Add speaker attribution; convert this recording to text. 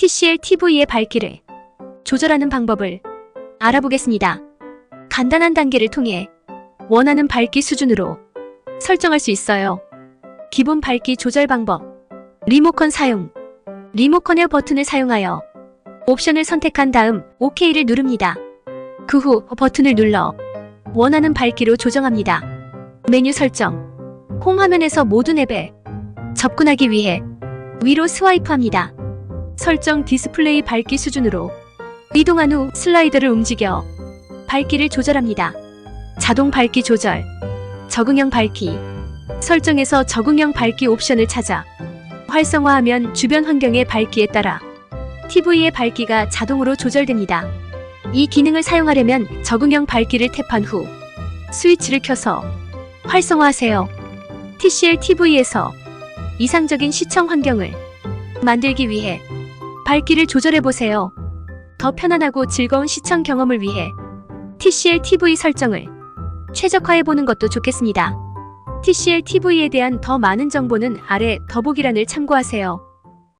Speaker 1: TCL TV의 밝기를 조절하는 방법을 알아보겠습니다. 간단한 단계를 통해 원하는 밝기 수준으로 설정할 수 있어요. 기본 밝기 조절 방법. 리모컨 사용. 리모컨의 버튼을 사용하여 옵션을 선택한 다음 OK를 누릅니다. 그 후 버튼을 눌러 원하는 밝기로 조정합니다. 메뉴 설정. 홈 화면에서 모든 앱에 접근하기 위해 위로 스와이프합니다. 설정 디스플레이 밝기 수준으로 이동한 후 슬라이더를 움직여 밝기를 조절합니다. 자동 밝기 조절, 적응형 밝기, 설정에서 적응형 밝기 옵션을 찾아 활성화하면 주변 환경의 밝기에 따라 TV의 밝기가 자동으로 조절됩니다. 이 기능을 사용하려면 적응형 밝기를 탭한 후 스위치를 켜서 활성화하세요. TCL TV에서 이상적인 시청 환경을 만들기 위해 밝기를 조절해 보세요. 더 편안하고 즐거운 시청 경험을 위해 TCL TV 설정을 최적화해 보는 것도 좋겠습니다. TCL TV에 대한 더 많은 정보는 아래 더보기란을 참고하세요.